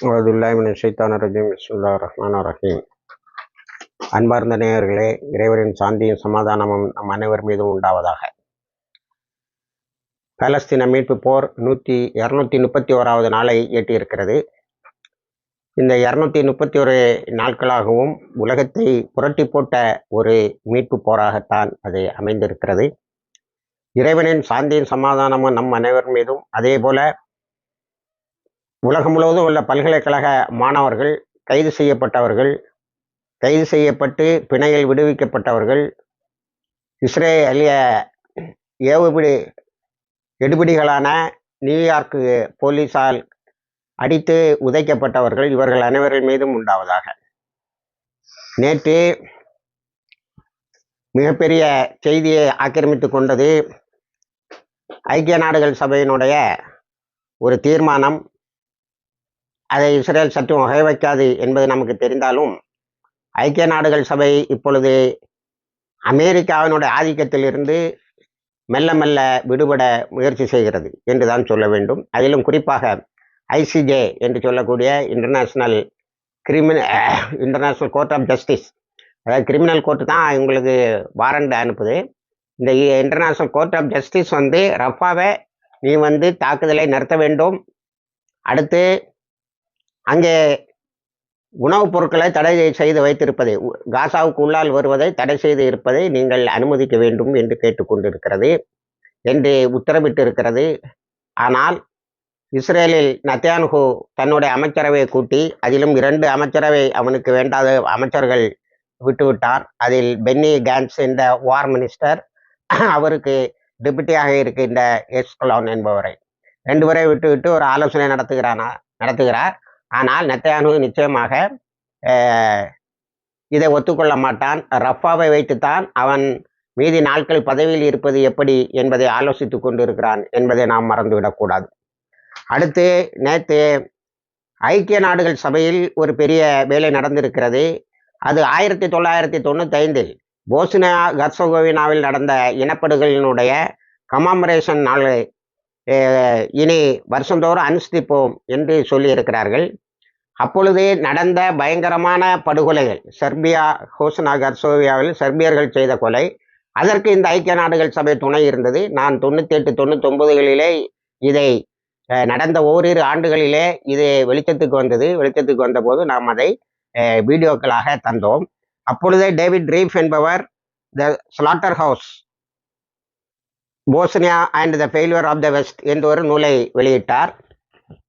அவதுல்லாமின் ரஜீம். ரஹ்மான் ரஹீம். அன்பார்ந்த நேயர்களே இறைவரின் சாந்தியும் சமாதானமும் நம் அனைவர் மீதும் உண்டாவதாக. பாலஸ்தீன மீட்பு போர் நூற்றி இரநூத்தி முப்பத்தி ஓராவது நாளை எட்டியிருக்கிறது. இந்த இரநூத்தி முப்பத்தி ஒரு நாட்களாகவும் உலகத்தை புரட்டி போட்ட ஒரு மீட்பு போராகத்தான் அது அமைந்திருக்கிறது. இறைவனின் சாந்தியும் சமாதானமும் நம் அனைவர் மீதும் அதே போல உலகம் முழுவதும் உள்ள பல்கலைக்கழக மாணவர்கள் கைது செய்யப்பட்டவர்கள் கைது செய்யப்பட்டு பிணையில் விடுவிக்கப்பட்டவர்கள் இஸ்ரேலிய ஏவுபிடி எடுபிடிகளான நியூயார்க்கு போலீஸால் அடித்து உதைக்கப்பட்டவர்கள் இவர்கள் அனைவர்கள் மீதும் உண்டாவதாக. நேற்று மிகப்பெரிய செய்தியை ஆக்கிரமித்து கொண்டது ஐக்கிய நாடுகள் சபையினுடைய ஒரு தீர்மானம் அதை இஸ்ரேல் சற்றும் வகை வைக்காது என்பது நமக்கு தெரிந்தாலும் ஐக்கிய நாடுகள் சபை இப்பொழுது அமெரிக்காவினுடைய ஆதிக்கத்தில் இருந்து மெல்ல மெல்ல விடுபட முயற்சி செய்கிறது என்று தான் சொல்ல வேண்டும். அதிலும் குறிப்பாக ஐசிஜே என்று சொல்லக்கூடிய international criminal international court of justice அதாவது கிரிமினல் கோர்ட்டு தான் இவங்களுக்கு வாரண்ட் அனுப்புது. இந்த இன்டர்நேஷ்னல் கோர்ட் ஆஃப் ஜஸ்டிஸ் வந்து ரஃபாவை நீ வந்து தாக்குதலை நிறுத்த வேண்டும். அடுத்து அங்கே உணவுப் பொருட்களை தடை செய்து வைத்திருப்பதை காசாவுக்கு உள்ளால் வருவதை தடை செய்து இருப்பதை நீங்கள் அனுமதிக்க வேண்டும் என்று கேட்டுக்கொண்டிருக்கிறது என்று உத்தரவிட்டு இருக்கிறது ஆனால் இஸ்ரேலில் நத்தியான்ஹு தன்னுடைய அமைச்சரவையை கூட்டி அதிலும் இரண்டு அமைச்சரவை அவனுக்கு வேண்டாத அமைச்சர்கள் விட்டுவிட்டார். அதில் பென்னி கேன்ஸ் என்ற வார் மினிஸ்டர் அவருக்கு டெபுட்டியாக இருக்கின்ற எஸ்கலான் என்பவரை. ரெண்டு பேரை விட்டுவிட்டு ஒரு ஆலோசனை நடத்துகிறானா நடத்துகிறார். ஆனால் நெத்தையானு நிச்சயமாக இதை ஒத்துக்கொள்ள மாட்டான். ரஃபாவை வைத்துத்தான் அவன் மீதி நாட்கள் பதவியில் இருப்பது எப்படி என்பதை ஆலோசித்து கொண்டிருக்கிறான் என்பதை நாம் மறந்துவிடக்கூடாது அடுத்து நேற்று ஐக்கிய நாடுகள் சபையில் ஒரு பெரிய வேலை நடந்திருக்கிறது. அது ஆயிரத்தி தொள்ளாயிரத்தி தொண்ணூற்றி ஐந்தில் போஸ்னியா கர்சகோவினாவில் நடந்த இனப்படுகளினுடைய கமாமரேஷன் நாளை இனி வருஷந்தோறும் அனுஷ்டிப்போம் என்று சொல்லியிருக்கிறார்கள். அப்பொழுது நடந்த பயங்கரமான படுகொலைகள். செர்பியா ஹோசனா கர்சோவியாவில் செர்பியர்கள் செய்த கொலை. அதற்கு இந்த ஐக்கிய நாடுகள் சபை துணை இருந்தது. நான் தொண்ணூற்றி எட்டு தொண்ணூத்தொம்பதுகளிலே இதை நடந்த ஓரிரு ஆண்டுகளிலே இது வெளிச்சத்துக்கு வந்தது. வெளிச்சத்துக்கு வந்தபோது நாம் அதை வீடியோக்களாக தந்தோம். அப்பொழுதே டேவிட் ரீஃப் என்பவர் the slaughterhouse Bosnia and the failure of the West என்ற ஒரு நூலை வெளியிட்டார்.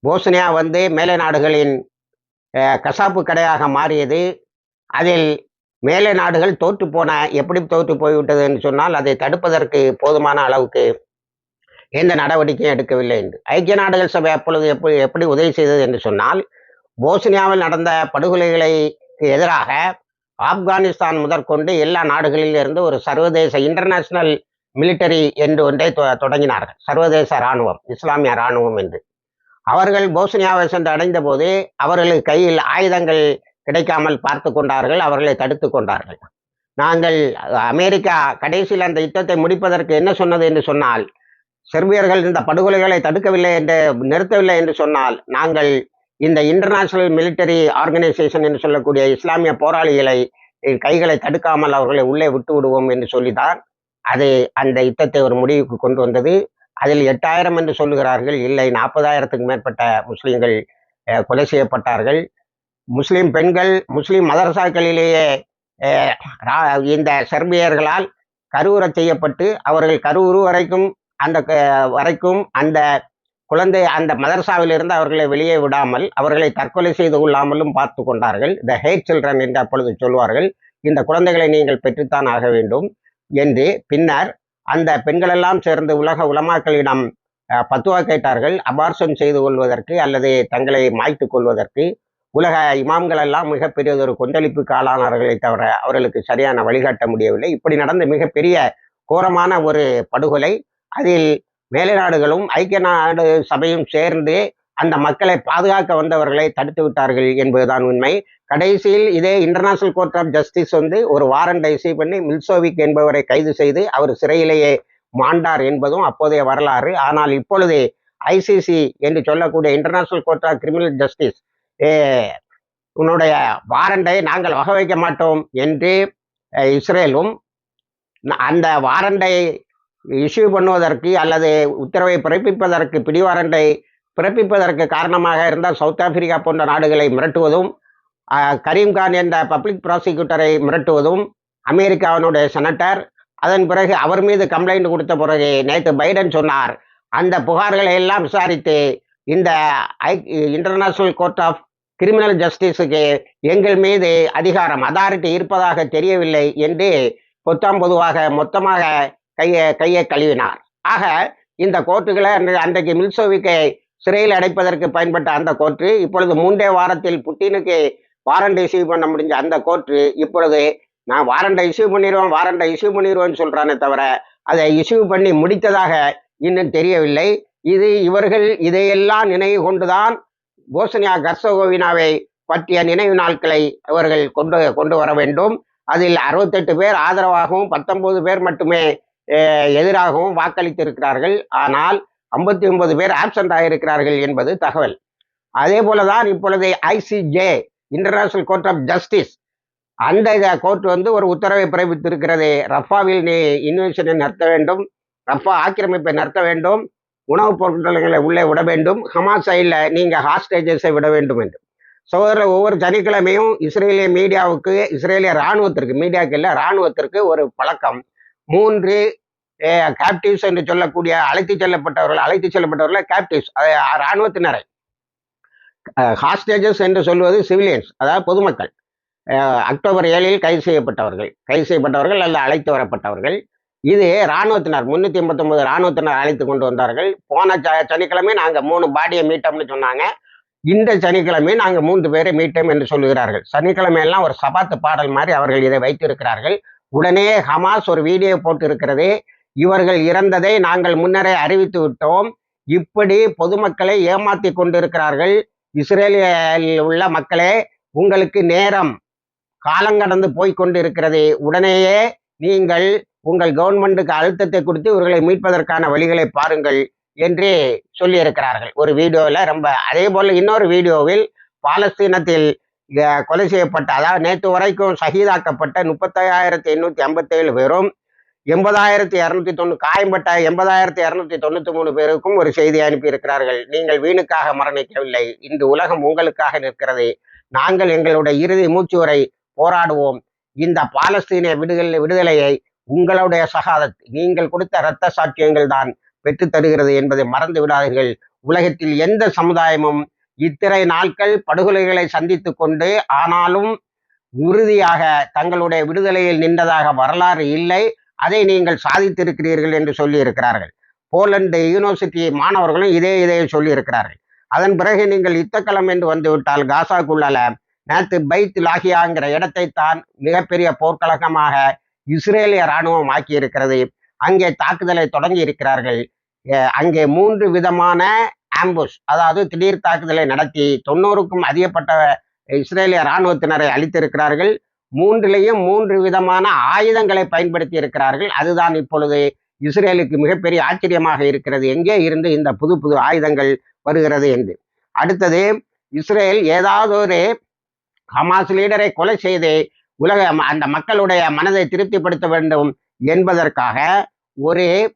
போஸ்னியா வந்து மேலை நாடுகளின் கசாப்பு கடையாக மாறியது. அதில் மேலை நாடுகள் தோற்று போன எப்படி தோற்று போய்விட்டது என்று சொன்னால் அதை தடுப்பதற்கு போதுமான அளவுக்கு எந்த நடவடிக்கையும் எடுக்கவில்லை என்று. ஐக்கிய நாடுகள் சபை அப்பொழுது எப்படி எப்படி உதவி செய்தது என்று சொன்னால் போஸ்னியாவில் நடந்த படுகொலைகளை எதிராக ஆப்கானிஸ்தான் முதற்கொண்டு எல்லா நாடுகளில் இருந்து ஒரு சர்வதேச இன்டர்நேஷனல் மிலிட்டரி என்று ஒன்றை தொடங்கினார்கள். சர்வதேச இராணுவம் இஸ்லாமிய இராணுவம் என்று. அவர்கள் போஸ்னியாவை சென்று அடைந்த போது அவர்களுக்கு கையில் ஆயுதங்கள் கிடைக்காமல் பார்த்து கொண்டார்கள் அவர்களை தடுத்து கொண்டார்கள். நாங்கள் அமெரிக்கா கடைசியில் அந்த யுத்தத்தை முடிப்பதற்கு என்ன சொன்னது என்று சொன்னால் செர்பியர்கள் இந்த படுகொலைகளை தடுக்கவில்லை என்று நிறுத்தவில்லை என்று சொன்னால் நாங்கள் இந்த இன்டர்நேஷனல் மிலிட்டரி ஆர்கனைசேஷன் என்று சொல்லக்கூடிய இஸ்லாமிய போராளிகளை கைகளை தடுக்காமல் அவர்களை உள்ளே விட்டு விடுவோம் என்று சொல்லித்தான் அது அந்த யுத்தத்தை ஒரு முடிவுக்கு கொண்டு வந்தது. அதில் எட்டாயிரம் என்று சொல்லுகிறார்கள். இல்லை நாற்பதாயிரத்துக்கு மேற்பட்ட முஸ்லீம்கள் கொலை செய்யப்பட்டார்கள். முஸ்லீம் பெண்கள் முஸ்லீம் மதரசாக்களிலேயே இந்த செர்பியர்களால் கருவுற செய்யப்பட்டு அவர்கள் கருவுறு வரைக்கும் அந்த வரைக்கும் அந்த குழந்தை அந்த மதரசாவிலிருந்து அவர்களை வெளியே விடாமல் அவர்களை தற்கொலை செய்து கொள்ளாமலும் பார்த்து கொண்டார்கள். த ஹேட் சில்ட்ரன் என்று அப்பொழுது சொல்வார்கள். இந்த குழந்தைகளை நீங்கள் பெற்றுத்தான் ஆக வேண்டும் என்று பின்னர் அந்த பெண்களெல்லாம் சேர்ந்து உலக உலமாக்களிடம் பத்துவா கேட்டார்கள். அபார்சன் செய்து கொள்வதற்கு அல்லது தங்களை மாய்த்து கொள்வதற்கு உலக இமாம்கள் எல்லாம் மிகப்பெரியதொரு கொந்தளிப்புக்கு ஆளானார்களை தவிர அவர்களுக்கு சரியான வழிகாட்ட முடியவில்லை. இப்படி நடந்த மிகப்பெரிய கோரமான ஒரு படுகொலை அதில் மேலை நாடுகளும் ஐக்கிய நாடு சபையும் சேர்ந்து அந்த மக்களை பாதுகாக்க வந்தவர்களை தடுத்து விட்டார்கள் என்பதுதான் உண்மை. கடைசியில் இதே இன்டர்நேஷனல் கோர்ட் ஆஃப் ஜஸ்டிஸ் வந்து ஒரு வாரண்டை இசை பண்ணி மில்சோவிக் என்பவரை கைது செய்து அவர் சிறையிலேயே மாண்டார் என்பதும் அப்போதைய வரலாறு. ஆனால் இப்பொழுது ஐசிசி என்று சொல்லக்கூடிய international court of criminal justice உன்னுடைய வாரண்டை நாங்கள் வகை வைக்க மாட்டோம் என்று இஸ்ரேலும் அந்த வாரண்டை இஷ்யூ பண்ணுவதற்கு அல்லது உத்தரவை பிறப்பிப்பதற்கு பிடிவாரண்டை பிறப்பிப்பதற்கு காரணமாக இருந்த சவுத் ஆப்பிரிக்கா போன்ற நாடுகளை மிரட்டுவதும் கரீம்கான் என்ற பப்ளிக் ப்ராசிக்யூட்டரை மிரட்டுவதும் அமெரிக்காவினுடைய செனட்டர். அதன் பிறகு அவர் மீது கம்ப்ளைண்ட் கொடுத்த பிறகு நேற்று பைடன் சொன்னார். அந்த புகார்களை எல்லாம் விசாரித்து இந்த I international court of criminal ஜஸ்டிஸுக்கு எங்கள் மீது அதிகாரம் அதாரிட்டி இருப்பதாக தெரியவில்லை என்று பொத்தாம் பொதுவாக மொத்தமாக கையை கையை கழுவினார். ஆக இந்த கோர்ட்டுகளை அன்றைக்கு மில்சோவிக்கை சிறையில் அடைப்பதற்கு பயன்பட்ட அந்த கோர்ட்டு இப்பொழுது மூன்றே வாரத்தில் புட்டினுக்கு வாரண்ட் இஷ்யூ பண்ண முடிஞ்ச அந்த கோர்ட்டு இப்பொழுது நான் வாரண்டை இஷ்யூ பண்ணிடுவேன் வாரண்டை இஷ்யூ பண்ணிடுவேன்னு சொல்கிறானே தவிர அதை இஷ்யூ பண்ணி முடித்ததாக இன்னும் தெரியவில்லை. இது இவர்கள் இதையெல்லாம் நினைவு கொண்டுதான் போஸ்னியா கர்சகோவினாவை பற்றிய நினைவு நாட்களை அவர்கள் கொண்டு கொண்டு வர வேண்டும். அதில் அறுபத்தெட்டு பேர் ஆதரவாகவும் பத்தொன்பது பேர் மட்டுமே எதிராகவும் வாக்களித்திருக்கிறார்கள். ஆனால் ஐம்பத்தி ஒன்பது பேர் ஆப்சண்ட் ஆகியிருக்கிறார்கள் என்பது தகவல். அதே போலதான் இப்பொழுது ICJ international court of justice அந்த கோர்ட் வந்து ஒரு உத்தரவை பிறப்பித்திருக்கிறது. ரஃபாவில் நீ நடத்த வேண்டும். ரஃபா ஆக்கிரமிப்பை நடத்த வேண்டும். உணவுப் பொருட்களை உள்ளே விட வேண்டும். ஹமாஸ் சைடில் நீங்கள் ஹாஸ்டேஜஸை விட வேண்டும் என்று. சோதரில் ஒவ்வொரு சனிக்கிழமையும் இஸ்ரேலிய மீடியாவுக்கு இஸ்ரேலிய இராணுவத்திற்கு மீடியாவுக்கு இல்லை இராணுவத்திற்கு ஒரு பழக்கம். மூன்று கேப்டிவ்ஸ் என்று சொல்லக்கூடிய அழைத்து செல்லப்பட்டவர்கள் அழைத்து செல்லப்பட்டவர்கள் கேப்டிவ்ஸ் இராணுவத்தினரை. ஹாஸ்டேஜஸ் என்று சொல்வது சிவிலியன்ஸ் அதாவது பொதுமக்கள். அக்டோபர் ஏழில் கைது செய்யப்பட்டவர்கள் கைது செய்யப்பட்டவர்கள் அல்ல அழைத்து வரப்பட்டவர்கள். இது இராணுவத்தினர் முன்னூத்தி எண்பத்தொன்பது இராணுவத்தினர் அழைத்து கொண்டு வந்தார்கள். போன ச சனிக்கிழமை நாங்கள் மூணு பாடியை மீட்டோம்னு சொன்னாங்க. இந்த சனிக்கிழமை நாங்கள் மூன்று பேரை மீட்டோம் என்று சொல்லுகிறார்கள். சனிக்கிழமையெல்லாம் ஒரு சபாத்து பாடல் மாதிரி அவர்கள் இதை வைத்திருக்கிறார்கள். உடனே ஹமாஸ் ஒரு வீடியோ போட்டு இருக்கிறது இவர்கள் இறந்ததை நாங்கள் முன்னரே அறிவித்து விட்டோம். இப்படி பொதுமக்களை ஏமாத்தி கொண்டிருக்கிறார்கள். இஸ்ரேலில் உள்ள மக்களே உங்களுக்கு நேரம் காலங்கடந்து போய் கொண்டிருக்கிறது. உடனேயே நீங்கள் உங்கள் கவர்மெண்ட்டுக்கு அழுத்தத்தை கொடுத்து இவர்களை மீட்பதற்கான வழிகளை பாருங்கள் என்று சொல்லியிருக்கிறார்கள். ஒரு வீடியோவில் ரொம்ப அதே போல் இன்னொரு வீடியோவில் பாலஸ்தீனத்தில் கொலை செய்யப்பட்ட அதாவது நேற்று வரைக்கும் சகிதாக்கப்பட்ட முப்பத்தாயிரத்தி எண்ணூற்றி ஐம்பத்தேழு பேரும் எண்பதாயிரத்தி இரநூத்தி தொண்ணூ காயம்பட்ட எண்பதாயிரத்தி இரநூத்தி தொண்ணூத்தி மூணு பேருக்கும் ஒரு செய்தி அனுப்பியிருக்கிறார்கள். நீங்கள் வீணுக்காக மரணிக்கவில்லை. இன்று உலகம் உங்களுக்காக நிற்கிறது. நாங்கள் எங்களுடைய இறுதி மூச்சு வரை போராடுவோம். இந்த பாலஸ்தீனிய விடுதலை விடுதலையை உங்களுடைய சகாதத் நீங்கள் கொடுத்த இரத்த சாட்சியங்கள் தான் பெற்று தருகிறது என்பதை மறந்து விடாதீர்கள். உலகத்தில் எந்த சமுதாயமும் இத்தனை நாட்கள் படுகொலைகளை சந்தித்து கொண்டு ஆனாலும் உறுதியாக தங்களுடைய விடுதலையில் நின்றதாக வரலாறு இல்லை. அதை நீங்கள் சாதித்திருக்கிறீர்கள் என்று சொல்லி இருக்கிறார்கள் போலந்து யூனிவர்சிட்டி மாணவர்களும் இதே இதே சொல்லியிருக்கிறார்கள். அதன் பிறகு நீங்கள் யுத்தக்களம் என்று வந்துவிட்டால் காசாக்குள்ளால நேற்று பைத் லாகியாங்கிற இடத்தை தான் மிகப்பெரிய போர்க்கழகமாக இஸ்ரேலிய இராணுவம் ஆக்கியிருக்கிறது. அங்கே தாக்குதலை தொடங்கி இருக்கிறார்கள். அங்கே மூன்று விதமான ஆம்புஷ் அதாவது திடீர் தாக்குதலை நடத்தி தொண்ணூறுக்கும் அதிகப்பட்ட இஸ்ரேலிய இராணுவத்தினரை அளித்திருக்கிறார்கள் மூன்றிலையும் மூன்று விதமான ஆயுதங்களை பயன்படுத்தி இருக்கிறார்கள். அதுதான் இப்பொழுது இஸ்ரேலுக்கு மிகப்பெரிய ஆச்சரியமாக இருக்கிறது. எங்கே இருந்து இந்த புது புது ஆயுதங்கள் வருகிறது என்று. அடுத்தது இஸ்ரேல் ஏதாவது ஒரு ஹமாஸ் லீடரை கொலை செய்து உலக ம- அந்த மக்களுடைய மனதை திருப்திப்படுத்த வேண்டும் என்பதற்காக ஒரு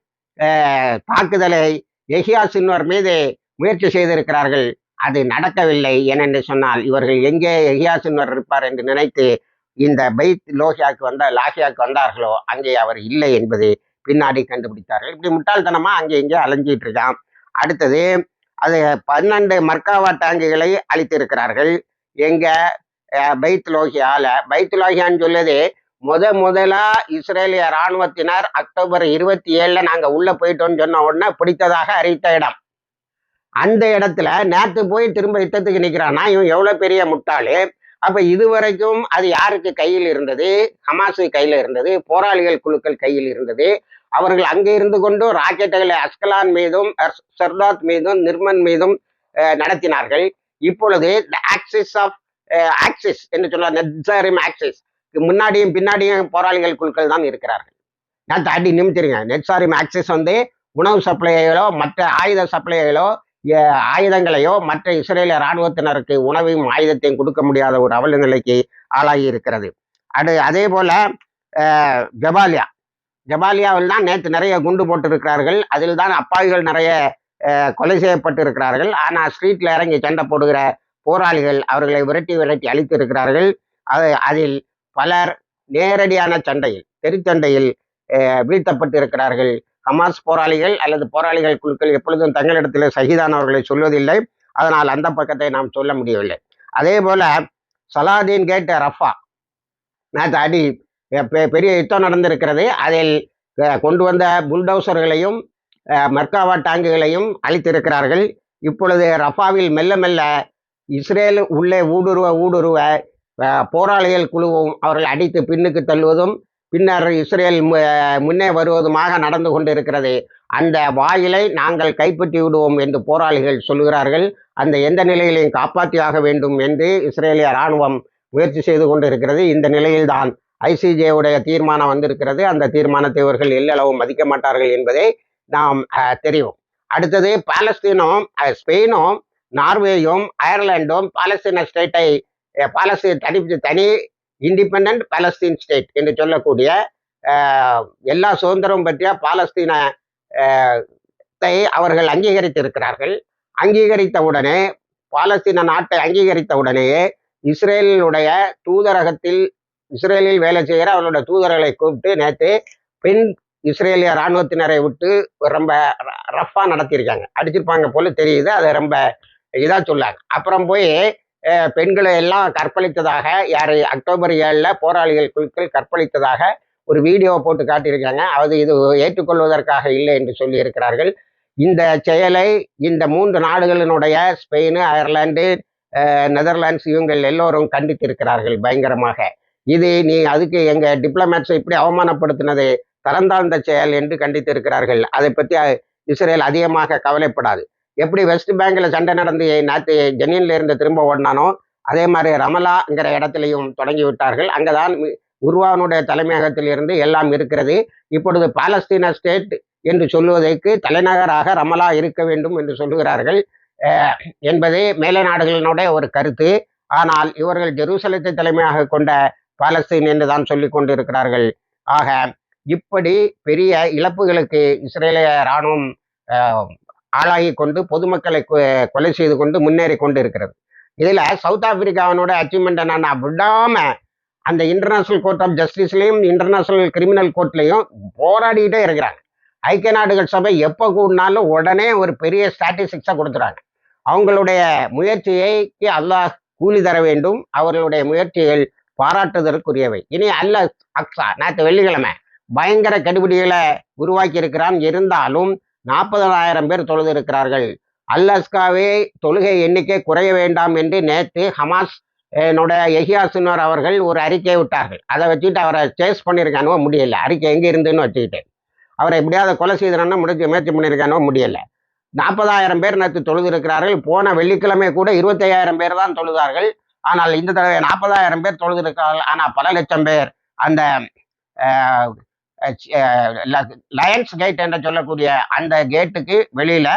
தாக்குதலை எஹியா சின்வர் மீது முயற்சி செய்திருக்கிறார்கள். அது நடக்கவில்லை ஏனென்று சொன்னால் இவர்கள் எங்கே எஹியா சின்வர் இருப்பார் என்று நினைத்து இந்த பைத் லோகியாவுக்கு வந்த லாஹியாவுக்கு வந்தார்களோ அங்கே அவர் இல்லை என்பது பின்னாடி கண்டுபிடித்தார்கள். இப்படி முட்டாள்தனமா அங்கே இங்கே அலைஞ்சிட்டு இருக்கான். அடுத்தது அது பன்னெண்டு மர்காவா டேங்குகளை அழித்திருக்கிறார்கள். எங்க பைத் லோகியால பைத் லோஹியான்னு சொல்லுது முத முதலா இஸ்ரேலிய இராணுவத்தினர் அக்டோபர் இருபத்தி ஏழுல நாங்க உள்ள போயிட்டோம்னு சொன்ன உடனே பிடித்ததாக அறிவித்த இடம். அந்த இடத்துல நேற்று போய் திரும்ப யுத்தத்துக்கு நிற்கிறான்னா இவன் எவ்வளோ பெரிய முட்டாளு? அப்ப இதுவரைக்கும் அது யாருக்கு கையில் இருந்தது? ஹமாசு கையில இருந்தது போராளிகள் குழுக்கள் கையில் இருந்தது. அவர்கள் அங்கே இருந்து கொண்டு ராக்கெட்டுகளை அஸ்கலான் மீதும் சர்தாத் மீதும் நிர்மன் மீதும் நடத்தினார்கள். இப்பொழுது ஆக்சிஸ் ஆஃப் ஆக்சிஸ் என்று சொல்ல நெட்சாரிம் ஆக்சிஸ் முன்னாடியும் பின்னாடியும் போராளிகள் குழுக்கள் தான் இருக்கிறார்கள். நான் தாண்டி நிமித்திருங்க. நெட்சாரிம் ஆக்சிஸ் வந்து உணவு சப்ளைகளோ மற்ற ஆயுத சப்ளைகளோ ஆயுதங்களையோ மற்ற இஸ்ரேலிய இராணுவத்தினருக்கு உணவையும் ஆயுதத்தையும் கொடுக்க முடியாத ஒரு அவல நிலைக்கு ஆளாகி இருக்கிறது அது அதே போல ஜபாலியா. ஜபாலியாவில் தான் நேற்று நிறைய குண்டு போட்டிருக்கிறார்கள். அதில் தான் அப்பாவிகள் நிறைய கொலை செய்யப்பட்டு இருக்கிறார்கள் ஆனால் ஸ்ட்ரீட்ல இறங்கி சண்டை போடுகிற போராளிகள் அவர்களை விரட்டி விரட்டி அழித்து இருக்கிறார்கள் அது அதில் பலர் நேரடியான சண்டையில் தெருச்சண்டையில் வீழ்த்தப்பட்டு இருக்கிறார்கள் ஹமாஸ் போராளிகள் அல்லது போராளிகள் குழுக்கள் எப்பொழுதும் தங்களிடத்தில் சகிதானவர்களை சொல்வதில்லை. அதனால் அந்த பக்கத்தை நாம் சொல்ல முடியவில்லை. அதே போல சலாதீன் கேட் ரஃபா நேற்று அடி பெரிய யுத்தம் நடந்திருக்கிறது. அதில் கொண்டு வந்த புல்டோசர்களையும் மர்காவா டாங்குகளையும் அழித்திருக்கிறார்கள். இப்பொழுது ரஃபாவில் மெல்ல மெல்ல இஸ்ரேல் உள்ளே ஊடுருவ ஊடுருவ போராளிகள் குழுவும் அவர்கள் அடித்து பின்னுக்கு தள்ளுவதும் பின்னர் இஸ்ரேல் மு- முன்னே வருவதுமாக நடந்து கொண்டிருக்கிறது. அந்த வாயிலை நாங்கள் கைப்பற்றி விடுவோம் என்று போராளிகள் சொல்கிறார்கள் அந்த எந்த நிலையிலையும் காப்பாற்றியாக வேண்டும் என்று இஸ்ரேலிய இராணுவம் முயற்சி செய்து கொண்டிருக்கிறது. இந்த நிலையில்தான் ஐசிஜேவுடைய தீர்மானம் வந்திருக்கிறது. அந்த தீர்மானத்தை இவர்கள் எல்லளவு மதிக்க மாட்டார்கள் என்பதை நாம் தெரியும். அடுத்தது பாலஸ்தீனும் ஸ்பெயினும் நார்வேயும் அயர்லாண்டும் பாலஸ்தீன ஸ்டேட்டை பாலஸ்தீன் தனி தனி இண்டிபெண்ட் பாலஸ்தீன் ஸ்டேட் என்று சொல்லக்கூடிய எல்லா சுதந்திரம் பற்றிய பாலஸ்தீனத்தை அவர்கள் அங்கீகரித்திருக்கிறார்கள். இருக்கிறார்கள் அங்கீகரித்தவுடனே பாலஸ்தீன நாட்டை அங்கீகரித்தவுடனேயே இஸ்ரேலுடைய தூதரகத்தில் இஸ்ரேலில் வேலை செய்கிற அவர்களுடைய தூதர்களை கூப்பிட்டு நேற்று பெண் இஸ்ரேலிய இராணுவத்தினரை விட்டு ரொம்ப ரஃப்பாக நடத்தியிருக்காங்க. அடிச்சிருப்பாங்க போல தெரியுது அதை ரொம்ப இதாக சொல்லாங்க. அப்புறம் போய் பெண்களை எல்லாம் கற்பழித்ததாக யார் அக்டோபர் ஏழில் போராளிகள் குழுக்கள் கற்பழித்ததாக ஒரு வீடியோ போட்டு காட்டியிருக்காங்க அது இது ஏற்றுக்கொள்வதற்காக இல்லை என்று சொல்லியிருக்கிறார்கள். இந்த செயலை இந்த மூன்று நாடுகளினுடைய ஸ்பெயின் அயர்லாந்து நெதர்லாண்ட்ஸ் இவங்கள் எல்லோரும் கண்டித்திருக்கிறார்கள் பயங்கரமாக. இது நீ அதுக்கு எங்கள் டிப்ளமேட்ஸை இப்படி அவமானப்படுத்தினது தரந்தாழ்ந்த செயல் என்று கண்டித்திருக்கிறார்கள். அதை பற்றி இஸ்ரேல் அதிகமாக கவலைப்படாது. எப்படி வெஸ்ட் பேங்கில் சண்டை நடந்து நேற்று ஜெனின்ல இருந்து திரும்ப ஓடினானோ அதே மாதிரி ரமலாங்கிற இடத்திலையும் தொடங்கி விட்டார்கள். அங்கதான் உருவானுடைய தலைமையகத்தில் இருந்து எல்லாம் இருக்கிறது. இப்பொழுது பாலஸ்தீன ஸ்டேட் என்று சொல்லுவதற்கு தலைநகராக ரமலா இருக்க வேண்டும் என்று சொல்லுகிறார்கள். என்பது மேலை நாடுகளினுடைய ஒரு கருத்து. ஆனால் இவர்கள் ஜெருசலத்தை தலைமையாக கொண்ட பாலஸ்தீன் என்று தான் சொல்லி கொண்டிருக்கிறார்கள். ஆக இப்படி பெரிய இழப்புகளுக்கு இஸ்ரேலிய இராணுவம் ஆளாகி கொண்டு பொதுமக்களை கொ- கொலை செய்து கொண்டு முன்னேறி கொண்டு இருக்கிறது இதில் சவுத் ஆப்பிரிக்காவினோட அச்சீவ்மெண்ட் என்னன்னா விடாம அந்த இன்டர்நேஷனல் கோர்ட் ஆஃப் ஜஸ்டிஸ்லேயும் இன்டர்நேஷனல் கிரிமினல் கோர்ட்லையும் போராடிக்கிட்டே இருக்கிறாங்க. ஐக்கிய நாடுகள் சபை எப்போ கூடினாலும் உடனே ஒரு பெரிய ஸ்டாட்டிஸ்டிக்ஸை கொடுத்துறாங்க. அவங்களுடைய முயற்சியைக்கு அல்லாஹ் கூலி தர வேண்டும். அவர்களுடைய முயற்சிகள் பாராட்டுதற்குரியவை இனி அல்ல அக்ஸா நேற்று வெள்ளிக்கிழமை பயங்கர கெடுபிடிகளை உருவாக்கி இருக்கிறான் இருந்தாலும் நாற்பதாயிரம் பேர் தொழுது இருக்கிறார்கள் அல்லாஸ்காவே தொழுகை எண்ணிக்கை குறைய வேண்டாம் என்று நேற்று ஹமாஸ் என்னோட எஹியா சுனர் அவர்கள் ஒரு அறிக்கையை விட்டார்கள். அதை வச்சுட்டு அவரை சேஸ் பண்ணியிருக்கானோ முடியல. அறிக்கை எங்கே இருந்துன்னு வச்சுக்கிட்டு. அவரை எப்படியாவது கொலை செய்தனா முடிச்சு முயற்சி பண்ணியிருக்கானோ முடியல. நாற்பதாயிரம் பேர் நேற்று தொழுது இருக்கிறார்கள் போன வெள்ளிக்கிழமை கூட இருபத்தையாயிரம் பேர் தான் தொழுதார்கள். ஆனால் இந்த தடவை நாற்பதாயிரம் பேர் தொழுது இருக்கிறார்கள் ஆனால் பல லட்சம் பேர் அந்த லயன்ஸ் கேட் என்று சொல்லக்கூடிய அந்த கேட்டுக்கு வெளியில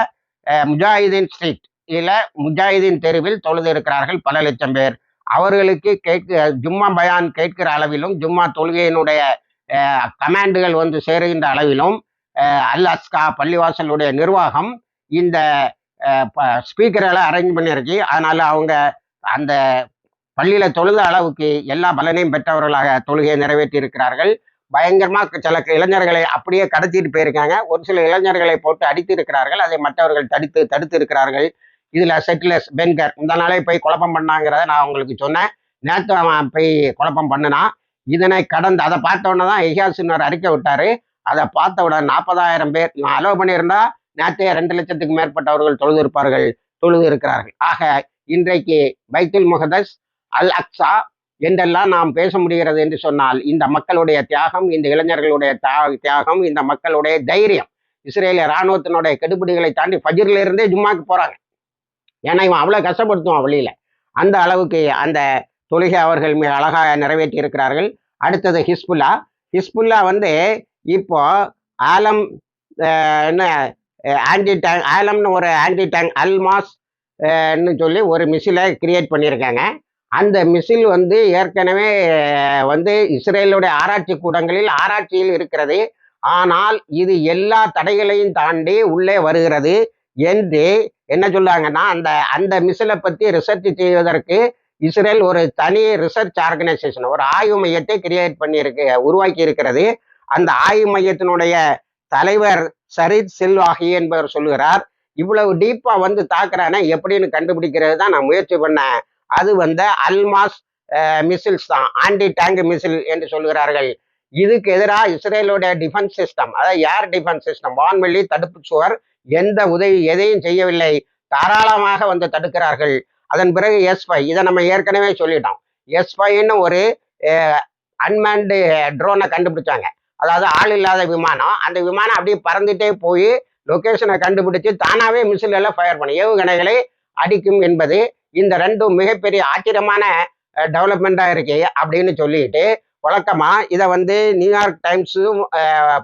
முஜாஹிதீன் ஸ்ட்ரீட் இதில் முஜாஹிதீன் தெருவில் தொழுது இருக்கிறார்கள் பல லட்சம் பேர். அவர்களுக்கு கேட்க ஜும்மா பயான் கேட்கிற அளவிலும் ஜும்மா தொழுகையினுடைய கமாண்டுகள் வந்து சேருகின்ற அளவிலும் அல் அஸ்கா பள்ளிவாசலுடைய நிர்வாகம் இந்த ஸ்பீக்கரெல்லாம் அரேஞ்ச் பண்ணியிருக்கு அதனால அவங்க அந்த பள்ளியில தொழுத அளவுக்கு எல்லா பலனையும் பெற்றவர்களாக தொழுகையை நிறைவேற்றி இருக்கிறார்கள் பயங்கரமா சில இளைஞர்களை அப்படியே கடத்திட்டு போயிருக்காங்க. ஒரு சில இளைஞர்களை போட்டு அடித்து இருக்கிறார்கள். அதை மற்றவர்கள் தடுத்து தடுத்து இருக்கிறார்கள். இதுல செட்டிலர்ஸ் பென்கர் இந்த நாளே போய் குழப்பம் பண்ணாங்கிறத நான் உங்களுக்கு சொன்னேன். நேற்று அவன் போய் குழப்பம் பண்ணினான் இதனை கடந்து அதை பார்த்த உடனே தான் எஹியாசின்னர் அறிக்கை விட்டாரு. அதை பார்த்த உடனே நாற்பதாயிரம் பேர் நான் அலோவ் பண்ணியிருந்தா நேற்றே ரெண்டு லட்சத்துக்கு மேற்பட்டவர்கள் தொழுது இருப்பார்கள் தொழுது இருக்கிறார்கள். ஆக இன்றைக்கு பைத்துல் முகதஸ் அல் அக்ஸா என்றெல்லாம் நாம் பேச முடிகிறது என்று சொன்னால் இந்த மக்களுடைய தியாகம் இந்த இளைஞர்களுடைய தியாகம் இந்த மக்களுடைய தைரியம். இஸ்ரேலிய இராணுவத்தினுடைய கெடுபிடிகளை தாண்டி ஃபஜ்ர்ல இருந்தே ஜும்மாக்கு போறாங்க. ஏன்னா இவன் அவ்வளவு கஷ்டப்படுத்துவான் வெளியில. அந்த அளவுக்கு அந்த தொழுகை அவர்கள் மிக அழகாக நிறைவேற்றி இருக்கிறார்கள். அடுத்தது ஹிஸ்புல்லா. ஹிஸ்புல்லா வந்து இப்போ ஆலம் என்ன ஆன்டி டேங்க் ஆலம்னு ஒரு ஆன்டி டேங்க் அல்மாஸ் சொல்லி ஒரு மிசிலை கிரியேட் பண்ணியிருக்காங்க. அந்த மிசில் வந்து ஏற்கனவே வந்து இஸ்ரேலுடைய ஆராய்ச்சி கூடங்களில் ஆராய்ச்சியில் இருக்கிறது. ஆனால் இது எல்லா தடைகளையும் தாண்டி உள்ளே வருகிறது என்று என்ன சொல்றாங்கன்னா அந்த அந்த மிசிலை பற்றி ரிசர்ச் செய்வதற்கு இஸ்ரேல் ஒரு தனி ரிசர்ச் ஆர்கனைசேஷன் ஒரு ஆய்வு மையத்தை கிரியேட் பண்ணியிருக்கு உருவாக்கி இருக்கிறது. அந்த ஆய்வு மையத்தினுடைய தலைவர் சரித் சில்வாகி என்பவர் சொல்லுகிறார் இவ்வளவு டீப்பாக வந்து தாக்குறானே எப்படின்னு கண்டுபிடிக்கிறது தான் நான் முயற்சி பண்ணேன். அது வந்த அல்மாஸ் மிசில்ஸ் தான். ஆன்டி டேங்க் மிசில் என்று சொல்கிறார்கள் இதுக்கு எதிராக இஸ்ரேலுடைய டிஃபென்ஸ் சிஸ்டம் அதாவது ஏர் டிஃபென்ஸ் சிஸ்டம் வான்வெளி தடுப்பு சுவர் எந்த உதவி எதையும் செய்யவில்லை. தாராளமாக வந்து தடுக்கிறார்கள். அதன் பிறகு எஸ் ஃபைவ் இதை நம்ம ஏற்கனவே சொல்லிட்டோம். எஸ் ஃபைவ்னு ஒரு அன்மேண்டு ட்ரோனை கண்டுபிடிச்சாங்க. அதாவது ஆள் இல்லாத விமானம். அந்த விமானம் அப்படியே பறந்துட்டே போய் லொக்கேஷனை கண்டுபிடிச்சு தானாவே மிசில் எல்லாம் ஃபயர் பண்ணும் ஏவுகணைகளை அடிக்கும் என்பது இந்த ரெண்டும் மிகப்பெரிய ஆச்சரியமான டெவலப்மெண்ட்டாக இருக்கு அப்படின்னு சொல்லிட்டு வழக்கமாக இதை வந்து நியூயார்க் டைம்ஸும்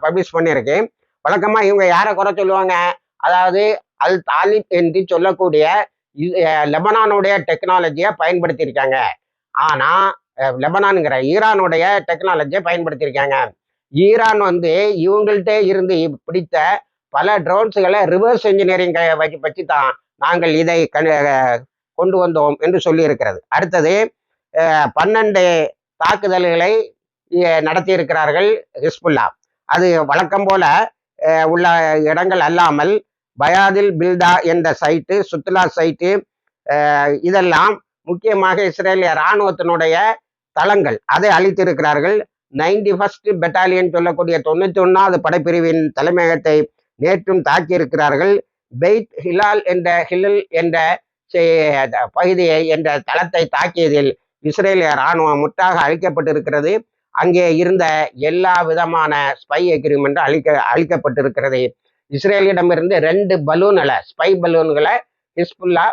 பப்ளிஷ் பண்ணியிருக்கு. வழக்கமாக இவங்க யாரை குறை சொல்லுவாங்க? அதாவது அல் தாலிப் என்று சொல்லக்கூடிய லெபனானுடைய டெக்னாலஜியை பயன்படுத்தியிருக்காங்க. ஆனால் லெபனானுங்கிற ஈரானுடைய டெக்னாலஜியை பயன்படுத்தியிருக்காங்க. ஈரான் வந்து இவங்கள்ட்ட இருந்து பிடித்த பல ட்ரோன்ஸுகளை ரிவர்ஸ் இன்ஜினியரிங் வச்சு வச்சு தான் நாங்கள் இதை கண் கொண்டு வந்தோம் என்று சொல்லியிருக்கிறது. அடுத்தது பன்னெண்டு தாக்குதல்களை நடத்தியிருக்கிறார்கள் ஹிஸ்புல்லா. அது வழக்கம் போல உள்ள இடங்கள் அல்லாமல் பயாதில் பில்டா என்ற சைட்டு சுற்றுலா சைட்டு இதெல்லாம் முக்கியமாக இஸ்ரேலிய இராணுவத்தினுடைய தளங்கள். அதை அளித்திருக்கிறார்கள் நைன்டி ஃபர்ஸ்ட் பெட்டாலியன் சொல்லக்கூடிய தொண்ணூத்தி ஒன்னாவது படைப்பிரிவின் தலைமையகத்தை நேற்றும் தாக்கியிருக்கிறார்கள். பெய்த் ஹிலால் என்ற ஹிலல் என்ற பகுதியை என்ற தளத்தை தாக்கியதில் இஸ்ரேலிய இராணுவம் முற்றாக அழிக்கப்பட்டிருக்கிறது. அங்கே இருந்த எல்லா விதமான ஸ்பை எக்ரிமெண்ட் அழிக்க அழிக்கப்பட்டிருக்கிறது. இஸ்ரேலிடமிருந்து ரெண்டு பலூன்களை ஸ்பை பலூன்களை ஹிஸ்புல்லா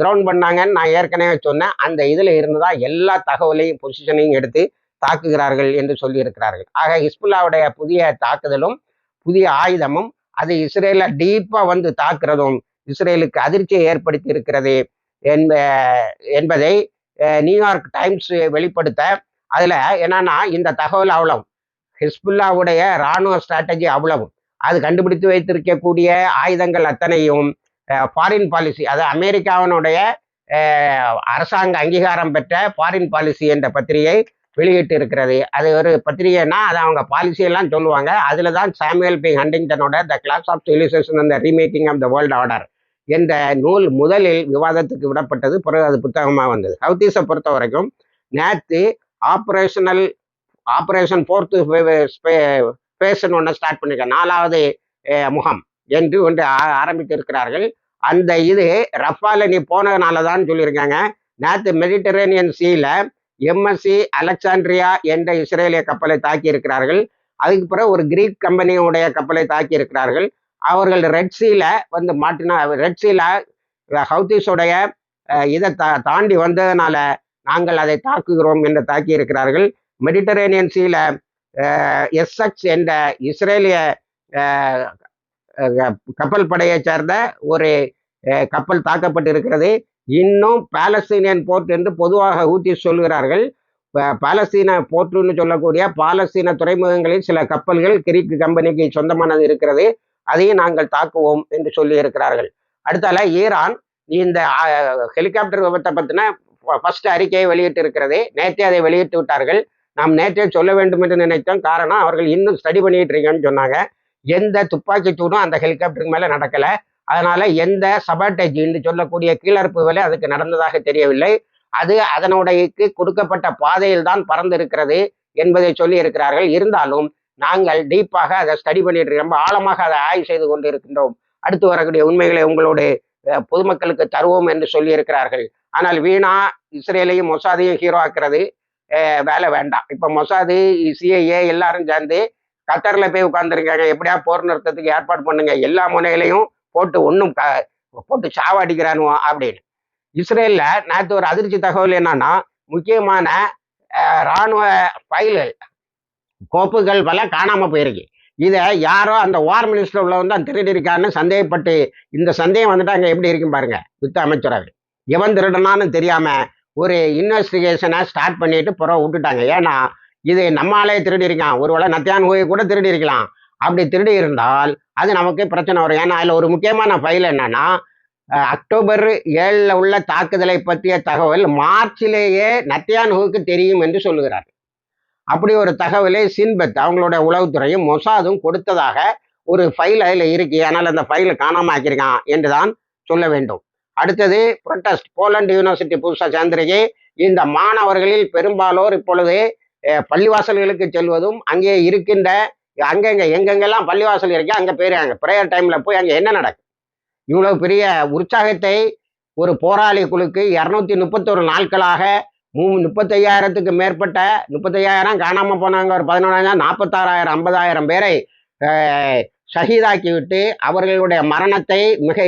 கிரவுண்ட் பண்ணாங்கன்னு நான் ஏற்கனவே சொன்னேன். அந்த இதில் இருந்து தான் எல்லா தகவலையும் பொசிஷனையும் எடுத்து தாக்குகிறார்கள் என்று சொல்லியிருக்கிறார்கள். ஆக ஹிஸ்புல்லாவுடைய புதிய தாக்குதலும் புதிய ஆயுதமும் அது இஸ்ரேலை டீப்பாக வந்து தாக்குறதும் இஸ்ரேலுக்கு அதிர்ச்சியை ஏற்படுத்தி இருக்கிறது என்ப என்பதை நியூயார்க் டைம்ஸ் வெளிப்படுத்த அதில் என்னன்னா இந்த தகவல் அவ்வளவு. ஹிஸ்புல்லாவுடைய இராணுவ ஸ்ட்ராட்டஜி அவ்வளவு. அது கண்டுபிடித்து வைத்திருக்கக்கூடிய ஆயுதங்கள் அத்தனையும் ஃபாரின் பாலிசி அது அமெரிக்காவினுடைய அரசாங்க அங்கீகாரம் பெற்ற ஃபாரின் பாலிசி என்ற பத்திரிகை வெளியிட்டு இருக்கிறது அது ஒரு பத்திரிகைன்னா அது அவங்க பாலிசி எல்லாம் சொல்லுவாங்க. அதில் தான் சாமுவேல் பி ஹண்டிங்டனோட த கிளாஸ் ஆஃப் சிவிலைசேஷன் அந்த remaking of the world order என்ற நூல் முதலில் விவாதத்துக்கு விடப்பட்டது. பிறகு அது புத்தகமாக வந்தது. ஹவுதீஸை பொறுத்த வரைக்கும் நேற்று ஆப்ரேஷனல் ஆப்ரேஷன் ஃபோர்த்து ஃபேஸ்ன்னு ஒன்று ஸ்டார்ட் பண்ணிருக்காங்க நாலாவது முகம் என்று ஒன்று ஆரம்பித்து ஆரம்பித்திருக்கிறார்கள். அந்த இது ரஃபால நீ போனதுனால தான் சொல்லியிருக்காங்க. நேற்று மெடிட்டரேனியன் சீல எம்எஸ்சி அலெக்சாண்ட்ரியா என்ற இஸ்ரேலிய கப்பலை தாக்கி இருக்கிறார்கள் அதுக்கு பிறகு ஒரு கிரீக் கம்பெனியுடைய கப்பலை தாக்கி இருக்கிறார்கள் அவர்கள் ரெட் சீல வந்து மாட்டினா ரெட் சீல இதை தா தாண்டி வந்ததுனால நாங்கள் அதை தாக்குகிறோம் என்று தாக்கி இருக்கிறார்கள் மெடிட்டரேனியன் சீல எஸ்எக்ஸ் என்ற இஸ்ரேலிய கப்பல் படையைச் சேர்ந்த ஒரு கப்பல் தாக்கப்பட்டிருக்கிறது. இன்னும் பாலஸ்தீனியன் போர்ட் என்று பொதுவாக ஊட்டி சொல்கிறார்கள். பாலஸ்தீன போர்ட்டுன்னு சொல்லக்கூடிய பாலஸ்தீன துறைமுகங்களில் சில கப்பல்கள் கிரீக் கம்பெனிக்கு சொந்தமானது இருக்கிறது. அதையும் நாங்கள் தாக்குவோம் என்று சொல்லி இருக்கிறார்கள். அடுத்தால ஈரான் இந்த ஹெலிகாப்டர் விபத்தை பற்றின ஃபர்ஸ்ட் அறிக்கையை வெளியிட்டு இருக்கிறது நேற்றே அதை வெளியிட்டு விட்டார்கள். நாம் நேற்றே சொல்ல வேண்டும் என்று நினைத்தோம். காரணம் அவர்கள் இன்னும் ஸ்டடி பண்ணிட்டு இருக்கேன்னு சொன்னாங்க. எந்த துப்பாக்கி சூடும் அந்த ஹெலிகாப்டருக்கு மேலே நடக்கல. அதனால எந்த சபாட்டேஜ் என்று சொல்லக்கூடிய கீழறுப்பு வேலை அதுக்கு நடந்ததாக தெரியவில்லை. அது அதனுடைய கொடுக்கப்பட்ட பாதையில் தான் பறந்து இருக்கிறது என்பதை சொல்லி இருக்கிறார்கள். இருந்தாலும் நாங்கள் டீப்பாக அதை ஸ்டடி பண்ணிட்டு இருக்கோம். ரொம்ப ஆழமாக அதை ஆய்வு செய்து கொண்டு இருக்கின்றோம் அடுத்து வரக்கூடிய உண்மைகளை உங்களோடு பொதுமக்களுக்கு தருவோம் என்று சொல்லியிருக்கிறார்கள். ஆனால் வீணா இஸ்ரேலையும் மொசாதையும் ஹீரோ ஆக்குறது வேலை வேண்டாம். இப்போ மொசாது சிஐஏ எல்லாரும் சேர்ந்து கத்தரில் போய் உட்காந்துருக்காங்க எப்படியா போர் நிறுத்தத்துக்கு ஏற்பாடு பண்ணுங்க. எல்லா முனைகளையும் போட்டு ஒன்றும் க போட்டு சாவாடிக்கிறானுவோ அப்படின்னு. இஸ்ரேலில் நேற்று ஒரு அதிர்ச்சி தகவல் என்னன்னா முக்கியமான இராணுவ ராணுவ ஃபைல்கள் கோப்புகள் பல காணாமல் போயிருக்கு. இதை யாரோ அந்த வார் மினிஸ்டர் உள்ளவன் தான் திருடி சந்தேகப்பட்டு இந்த சந்தேகம் வந்துட்டு அங்கே எப்படி இருக்கும் பாருங்க யுத்த அமைச்சரவை. எவன் திருடனான்னு தெரியாமல் ஒரு இன்வெஸ்டிகேஷனை ஸ்டார்ட் பண்ணிட்டு புற விட்டுட்டாங்க. ஏன்னா இது நம்மளாலே திருடி இருக்கான். ஒருவேளை நத்தியான் ஹோயை கூட திருடி இருக்கலாம். அப்படி திருடி இருந்தால் அது நமக்கு பிரச்சனை வரும். ஏன்னா அதில் ஒரு முக்கியமான ஃபைல் என்னன்னா அக்டோபர் ஏழில் உள்ள தாக்குதலை பற்றிய தகவல் மார்ச்சிலேயே நத்தியான் ஹோவுக்கு தெரியும் என்று சொல்லுகிறார் அப்படி ஒரு தகவலை சின்பத் அவங்களோட உளவுத்துறையும் மொசாதும் கொடுத்ததாக ஒரு ஃபைல் அதில் இருக்கு. ஆனால் அந்த ஃபைலை காணாம ஆக்கியிருக்கான் என்றுதான் சொல்ல வேண்டும். அடுத்தது புரொட்டஸ்ட் போலண்ட் யூனிவர்சிட்டி புதுசாக சேர்ந்திருக்கு. இந்த மாணவர்களில் பெரும்பாலோர் இப்பொழுது பள்ளிவாசல்களுக்கு செல்வதும் அங்கே இருக்கின்ற அங்கங்க எங்கெங்கெல்லாம் பள்ளிவாசல் இருக்கு அங்கே போயிருக்காங்க. ப்ரேயர் டைமில் போய் அங்கே என்ன நடக்கும் இவ்வளவு பெரிய உற்சாகத்தை ஒரு போராளி குழுக்கு இரநூத்தி முப்பத்தொரு நாட்களாக மூ முப்பத்தையாயிரத்துக்கு மேற்பட்ட முப்பத்தையாயிரம் காணாமல் போனவங்க ஒரு பதினொன்றாயிரம் நாற்பத்தாறாயிரம் ஐம்பதாயிரம் பேரை ஷஹீதாக்கிவிட்டு அவர்களுடைய மரணத்தை மிக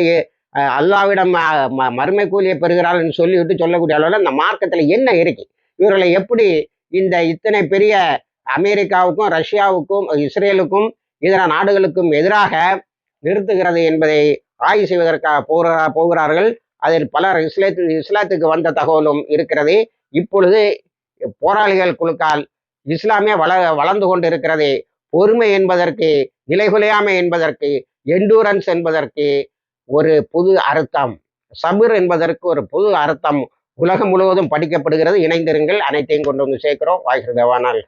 அல்லாவிடம் ம- மறுமை கூலியை பெறுகிறார்கள் சொல்லிவிட்டு சொல்லக்கூடிய அளவில் இந்த மார்க்கத்தில் என்ன இருக்கு? இவர்களை எப்படி இந்த இத்தனை பெரிய அமெரிக்காவுக்கும் ரஷ்யாவுக்கும் இஸ்ரேலுக்கும் இதர நாடுகளுக்கும் எதிராக நிறுத்துகிறது என்பதை ஆய்வு செய்வதற்காக போகிறா போகிறார்கள். அதில் பலர் இஸ்லாத்து இஸ்லாத்துக்கு வந்த தகவலும் இருக்கிறது. இப்பொழுது போராளிகள் குழுக்கால் இஸ்லாமிய வள வளர்ந்து கொண்டிருக்கிறது. பொறுமை என்பதற்கு நிலைகுலையாமை என்பதற்கு எண்டூரன்ஸ் என்பதற்கு ஒரு புது அர்த்தம். சபுர் என்பதற்கு ஒரு புது அர்த்தம். உலகம் முழுவதும் படிக்கப்படுகிறது. இணைந்திருங்கள். அனைத்தையும் கொண்டு வந்து சேர்க்கிறோம். வாய்ஸ் தேவானால்